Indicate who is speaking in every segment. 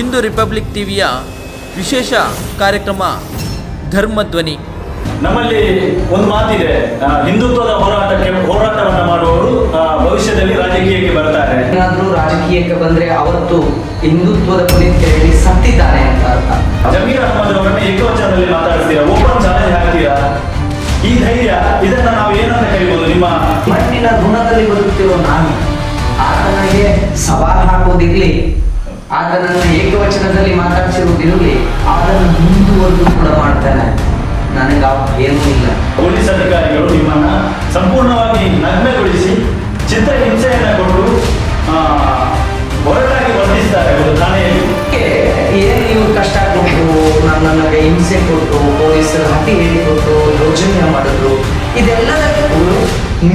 Speaker 1: Hindu republic ಟಿವಿಯ ವಿಶೇಷ ಕಾರ್ಯಕ್ರಮ ಧರ್ಮಧ್ವನಿ.
Speaker 2: ನಮ್ಮಲ್ಲಿ ಒಂದು ಮಾತಿದೆ ಹಿಂದುತ್ವದ ಹೋರಾಟಕ್ಕೆ ಹೋರಾಟವನ್ನು ಮಾಡುವವರು ಭವಿಷ್ಯದಲ್ಲಿ ರಾಜಕೀಯಕ್ಕೆ ಬರ್ತಾರೆ.
Speaker 3: ಏನಾದರೂ ರಾಜಕೀಯಕ್ಕೆ ಬಂದ್ರೆ ಅವತ್ತು ಹಿಂದುತ್ವದ ಪುನೀತಿಯಲ್ಲಿ ಸತ್ತಿದ್ದಾನೆ ಅಂತ ಅರ್ಥ.
Speaker 2: ಜಮೀರ್ ಅಹಮದ್ ಅವರನ್ನು ಏಕವಚನದಲ್ಲಿ ಮಾತಾಡ್ತೀರಾ ಓಪನ್ ಚಾಲೆಂಜ್ ಹಾಕ್ತೀರಾ? ಈ ಧೈರ್ಯ ಇದನ್ನ ನಾವು ಏನಂತ ಕರಿಬಹುದು ನಿಮ್ಮ
Speaker 3: ಮಣ್ಣಿನ ಋಣದಲ್ಲಿ ಬದುಕ್ತಿರೋ ನಾನು ಆತನಿಗೆ ಸವಾಲ್ ಹಾಕೋದಿರ್ಲಿ. ಆತನನ್ನು ಏಕವಚನದಲ್ಲಿ ಮಾತಾಡಿಸಿರುವುದಿರಲಿ ಅದನ್ನು ಮುಂದುವರೆದು ಕೂಡ ಮಾಡ್ತಾನೆ. ನನಗೆ ಏನೂ ಇಲ್ಲ.
Speaker 2: ಪೊಲೀಸ್ ಅಧಿಕಾರಿಗಳು ನಿಮ್ಮನ್ನ ಸಂಪೂರ್ಣವಾಗಿ ನಗ್ನಗೊಳಿಸಿ ಚಿತ್ರಹಿಂಸೆಯನ್ನ ಕೊಟ್ಟು ಆ, ಒರಟಾಗಿ ವರ್ತಿಸ್ತಾರೆ ಒಂದು ಠಾಣೆಯಲ್ಲಿ.
Speaker 3: ಏನು ನೀವು ಕಷ್ಟ ಕೊಟ್ಟು ನನ್ನನ್ನು ಹಿಂಸೆ ಕೊಟ್ಟು ಪೊಲೀಸರು ಹತ್ತಿ ಹೇಳಿಕೊಟ್ಟು ಯೋಜನೆ ಮಾಡಿದ್ರು? ಇದೆಲ್ಲದಕ್ಕೂ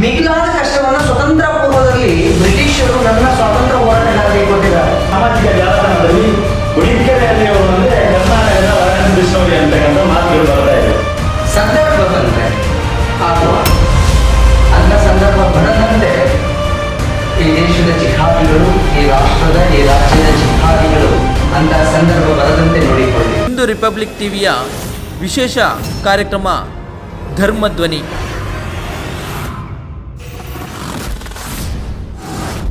Speaker 3: ಮಿಗಿಲಾದ ಕಷ್ಟವನ್ನು ಸ್ವತಂತ್ರ ಪೂರ್ವದಲ್ಲಿ ಬ್ರಿಟಿಷರು ನನ್ನ ಸ್ವಾತಂತ್ರ್ಯ ಹೋರಾಟಗಾರರಿಗೆ ಕೊಟ್ಟಿದ್ದಾರೆ.
Speaker 2: ಸಾಮಾಜಿಕ ಜಾಲತಾಣದಲ್ಲಿ ಹುಡಿಕೆರೆಯಲ್ಲಿ ಅಂದ್ರೆ ಕರ್ನಾಟಕದ ವರಣ ಕೃಷ್ಣವರಿ ಅಂತಕ್ಕಂಥ ಮಾತುಗಳು ಬರ್ತಾ ಇದೆ.
Speaker 3: ಸಂದರ್ಭ ಬಂದರೆ ಆಗುವ ಅಂತ ಸಂದರ್ಭ ಬರದಂತೆ ಈ ದೇಶದ ಜಿಹಾದಿಗಳು ಈ ರಾಷ್ಟ್ರದ ಈ ರಾಜ್ಯದ ಜಿಹಾದಿಗಳು ಅಂತ ಸಂದರ್ಭ ಬರದಂತೆ ನೋಡಿಕೊಳ್ಳಿ.
Speaker 1: ಇಂದು ರಿಪಬ್ಲಿಕ್ ಟಿವಿಯ ವಿಶೇಷ ಕಾರ್ಯಕ್ರಮ ಧರ್ಮಧ್ವನಿ.